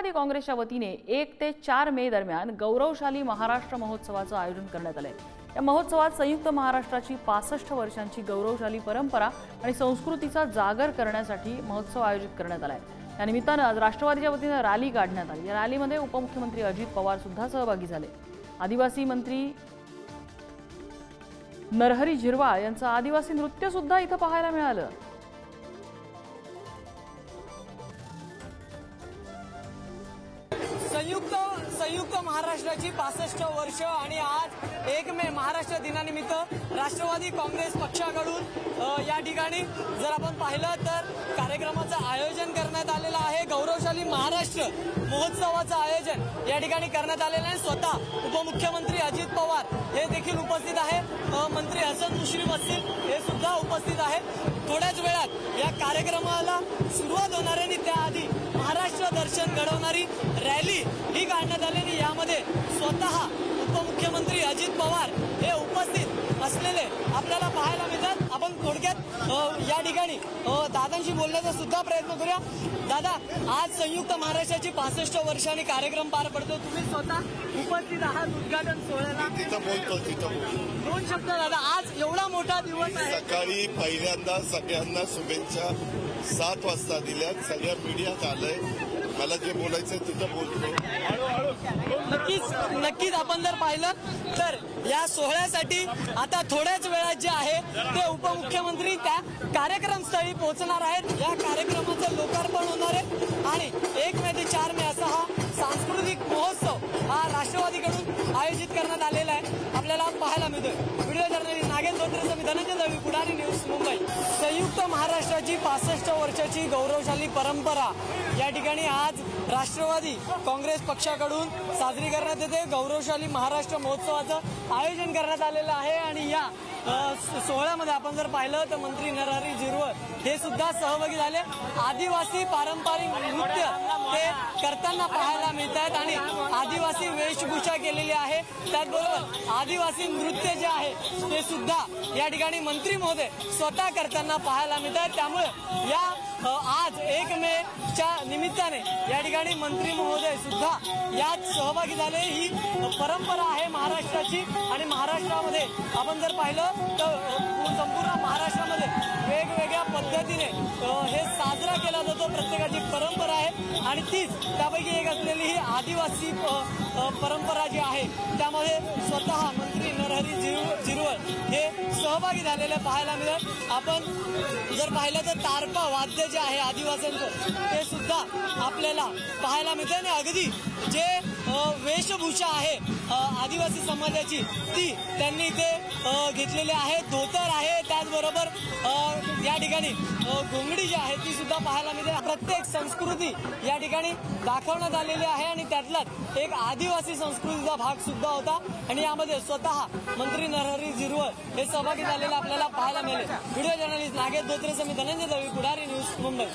राष्ट्रवादी काँग्रेसच्या वतीने एक ते चार मे दरम्यान गौरवशाली महाराष्ट्र महोत्सवाचं आयोजन करण्यात आलंय. या महोत्सवात संयुक्त महाराष्ट्राची पासष्ट वर्षांची गौरवशाली परंपरा आणि संस्कृतीचा जागर करण्यासाठी महोत्सव आयोजित करण्यात आलाय. या निमित्तानं आज राष्ट्रवादीच्या वतीनं रॅली काढण्यात आली. या रॅलीमध्ये उपमुख्यमंत्री अजित पवार सुद्धा सहभागी झाले. आदिवासी मंत्री नरहरी झिरवाळ यांचं आदिवासी नृत्य सुद्धा इथं पाहायला मिळालं. संयुक्त संयुक्त महाराष्ट्राची पासष्ट वर्ष आणि आज एक मे महाराष्ट्र दिनानिमित्त राष्ट्रवादी काँग्रेस पक्षाकडून या ठिकाणी जर आपण पाहिलं तर कार्यक्रमाचं आयोजन करण्यात आलेलं आहे. गौरवशाली महाराष्ट्र महोत्सवाचं आयोजन या ठिकाणी करण्यात आलेलं आहे. स्वतः उपमुख्यमंत्री अजित पवार हे देखील उपस्थित आहे मंत्री हसन मुश्रीफ असतील हे सुद्धा उपस्थित आहेत. थोड्याच वेळात या कार्यक्रमाला सुरुवात होणार आहे आणि त्याआधी महाराष्ट्र दर्शन घडवणारी स्वतः उपमुख्यमंत्री अजित पवार हे उपस्थित असलेले आपल्याला पाहायला मिळतात. आपण थोडक्यात या ठिकाणी दादांशी बोलण्याचा सुद्धा प्रयत्न करूया. दादा आज संयुक्त महाराष्ट्राची पासष्ट वर्षांनी कार्यक्रम पार पडतो. तुम्ही स्वतः उपस्थित आहात उद्घाटन सोहळ्याला. तिथं बोलतो तिथं दोन शब्द दादा आज एवढा मोठा दिवस आहे. सकाळी पहिल्यांदा सगळ्यांना शुभेच्छा. सात वाजता दिल्या सगळ्या मीडियात आलंय. मला जे बोलायचंय तिथं बोलतो. नक्कीच नक्कीच आपण जर पाहिलं तर या सोहळ्यासाठी आता थोड्याच वेळात जे आहे ते उपमुख्यमंत्री त्या कार्यक्रमस्थळी पोहोचणार आहेत. या कार्यक्रमाचं लोकार्पण होणार आहे. आणि एक मे ते चार मे असा हा सांस्कृतिक महोत्सव हा राष्ट्रवादीकडून आयोजित करण्यात आलेला आहे. संयुक्त महाराष्ट्राची पासष्ट वर्षाची गौरवशाली परंपरा. या ठिकाणी आज राष्ट्रवादी काँग्रेस पक्षाकडून साजरी करण्यात येते. गौरवशाली महाराष्ट्र महोत्सवाचं आयोजन करण्यात आलेलं आहे आणि या सोहळ्यामध्ये आपण जर पाहिलं तर मंत्री नरहरी झिरवळ हे सुद्धा सहभागी झाले. आदिवासी पारंपरिक नृत्य करताना पाहायला मिळत आहेत आणि आदिवासी वेशभूषा केलेली आहे. त्याचबरोबर आदिवासी नृत्य जे आहे ते सुद्धा या ठिकाणी मंत्री महोदय स्वतः करताना पाहायला मिळत आहेत त्यामुळे या आज एक मे च्या निमित्ताने या ठिकाणी मंत्री महोदय सुद्धा यात सहभागी झाले. ही परंपरा आहे महाराष्ट्राची आणि महाराष्ट्रामध्ये आपण जर पाहिलं तर संपूर्ण महाराष्ट्रामध्ये वेगवेगळ्या पद्धतीने हे साजरा केला जातो. प्रत्येकाची परंपरा आणि तीच त्यापैकी एक असलेली ही आदिवासी परंपरा जी आहे त्यामध्ये स्वतः मंत्री नरहरी जिरु जिरवळ हे सहभागी झालेले पाहायला मिळत आपण जर पाहिलं तर तारपा वाद्य जे आहे आदिवासींचं ते सुद्धा आपल्याला पाहायला मिळते. आणि अगदी जे वेशभूषा आहे आदिवासी समाजाची ती त्यांनी इथे घेतलेले घेतलेली आहे. धोतर आहे त्याचबरोबर या ठिकाणी घोंगडी जी आहे ती सुद्धा पाहायला मिळते. प्रत्येक संस्कृती या ठिकाणी दाखवण्यात आलेली आहे आणि त्यातलाच एक आदिवासी संस्कृतीचा भाग सुद्धा होता. आणि यामध्ये स्वतः मंत्री नरहरी झिरवळ हे सहभागी झालेले आपल्याला पाहायला मिळेल. व्हिडिओ जर्नलिस्ट नागेश धोत्रेचं मी धनंजय दळवी पुढारी न्यूज मुंबई.